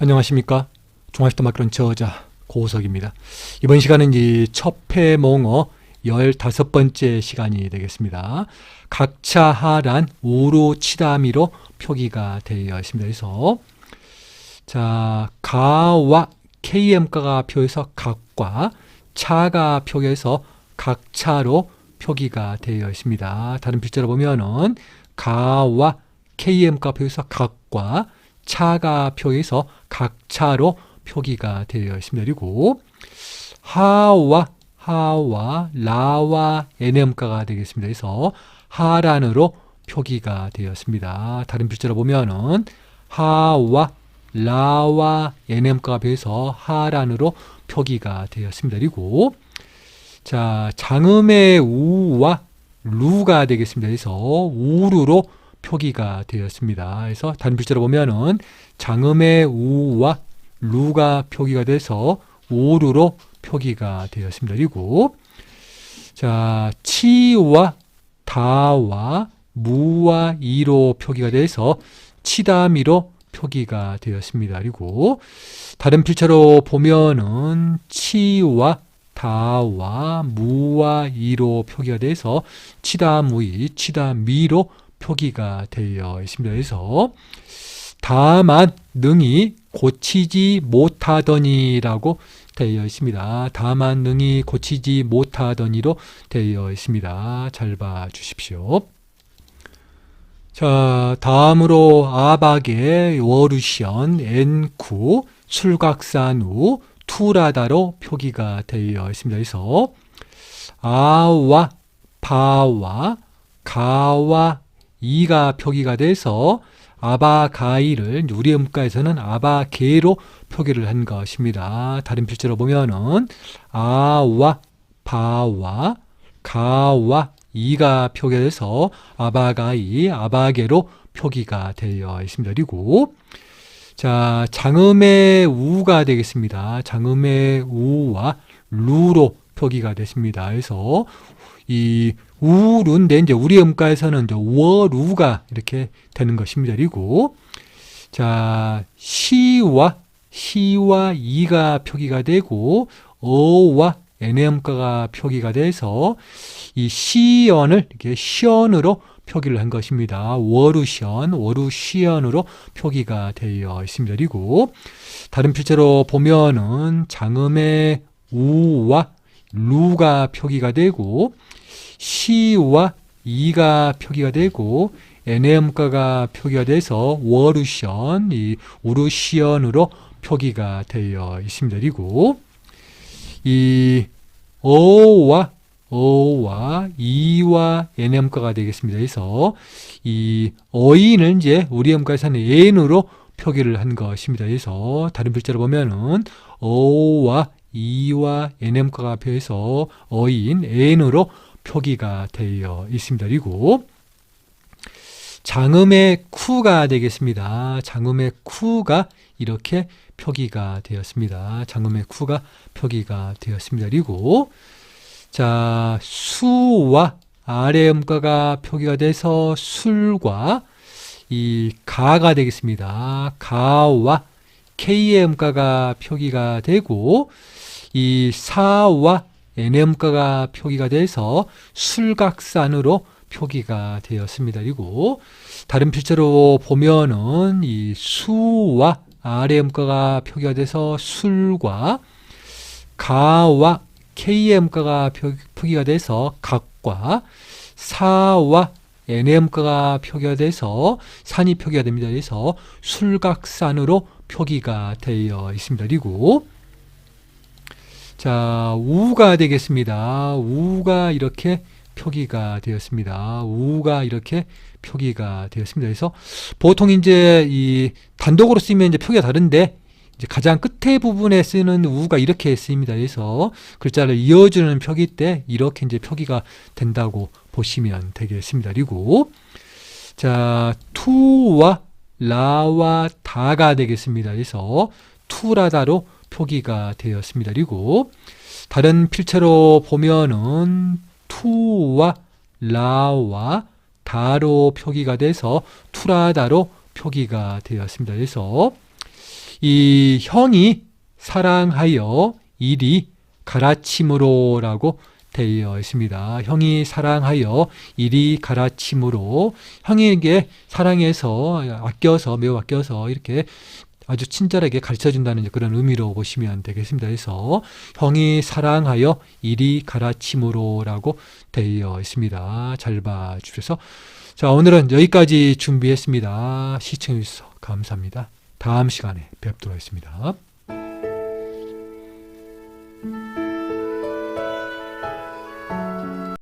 안녕하십니까. 종합시도 마크론 저자 고석입니다. 이번 시간은 이 첩해몽어 15번째 시간이 되겠습니다. 각차 하란 우로 치다미로 표기가 되어 있습니다. 그래서 자 가와 KM가가 표해서 각과 차가 표기해서 각차로 표기가 되어 있습니다. 다른 필자로 보면은 가와 KM가 표해서 각과 차가 표해서 각차로 표기가 되어 있습니다. 그리고 하와 하와 라와 NM가가 되겠습니다. 그래서 하란으로 표기가 되었습니다. 다른 필자로 보면은 하와 라와 NM가가 표해서 하란으로 표기가 되었습니다. 그리고 자 장음의 우와 루가 되겠습니다. 그래서 우루로 표기가 되었습니다. 그래서 다른 필자로 보면은 장음의 우와 루가 표기가 돼서 우루로 표기가 되었습니다. 그리고 자 치와 다와 무와 이로 표기가 돼서 치다미로 표기가 되었습니다. 그리고 다른 필자로 보면은 치와 다와 무와 이로 표기가 돼서 치다무이, 치다미로 표기가 되어 있습니다. 그래서 다만 능히 고치지 못하더니라고 되어 있습니다. 다만 능히 고치지 못하더니로 되어 있습니다. 잘 봐 주십시오. 자, 다음으로 아박의 워루션 엔쿠 술각산우 투라다로 표기가 되어 있습니다. 그래서 아와 바와 가와 이가 표기가 돼서 아바가이를 우리 음가에서는 아바게로 표기를 한 것입니다. 다른 필자로 보면은 아와 바와 가와 이가 표기돼서 아바가이 아바게로 표기가 되어 있습니다. 그리고 자 장음의 우가 되겠습니다. 장음의 우와 루로 표기가 됐습니다. 그래서 이 우루인데 이제 우리 음가에서는 이제 워루가 이렇게 되는 것입니다. 그리고 자 시와 시와 이가 표기가 되고 어와 NM가가 표기가 돼서 이 시연을 이렇게 시연으로 표기를 한 것입니다. 워루시연, 워루시연으로 표기가 되어 있습니다. 그리고 다른 필자로 보면은 장음의 우와 루가 표기가 되고 시와 이가 표기가 되고 NM가가 표기가 돼서 워루션, 이 우루시언으로 표기가 되어 있습니다. 그리고 이 어와 어와 이와 NM가가 되겠습니다. 그래서 이 어인을 이제 우리 음가에서는 N으로 표기를 한 것입니다. 그래서 다른 필자로 보면은 어와 이와 NM가가 표해서 어인 N으로 표기가 되어 있습니다. 그리고 장음의 쿠가 되겠습니다. 장음의 쿠가 이렇게 표기가 되었습니다. 장음의 쿠가 표기가 되었습니다. 그리고 자 수와 아래 음가가 표기가 돼서 술과 이 가가 되겠습니다. 가와 K의 음가가 표기가 되고 이 사와 NM가가 표기가 돼서 술각산으로 표기가 되었습니다. 그리고 다른 필자로 보면은 이 수와 RM가가 표기가 돼서 술과 가와 KM가가 표기가 돼서 각과 사와 NM가가 표기가 돼서 산이 표기가 됩니다. 그래서 술각산으로 표기가 되어 있습니다. 그리고 자, 우가 되겠습니다. 우가 이렇게 표기가 되었습니다. 우가 이렇게 표기가 되었습니다. 그래서 보통 이제 이 단독으로 쓰면 이제 표기가 다른데 이제 가장 끝에 부분에 쓰는 우가 이렇게 쓰입니다. 그래서 글자를 이어주는 표기 때 이렇게 이제 표기가 된다고 보시면 되겠습니다. 그리고 자, 투와 라와 다가 되겠습니다. 그래서 투라다로 표기가 되었습니다. 그리고 다른 필체로 보면은 투와 라와 다로 표기가 돼서 투라다로 표기가 되었습니다. 그래서 이 형이 사랑하여 이리 가라침으로라고 되어 있습니다. 형이 사랑하여 이리 가라침으로 형에게 사랑해서 아껴서 매우 아껴서 이렇게 아주 친절하게 가르쳐 준다는 그런 의미로 보시면 되겠습니다. 그래서 형이 사랑하여 이리 가라침으로라고 되어 있습니다. 잘 봐 주셔서 자 오늘은 여기까지 준비했습니다. 시청해 주셔서 감사합니다. 다음 시간에 뵙도록 하겠습니다.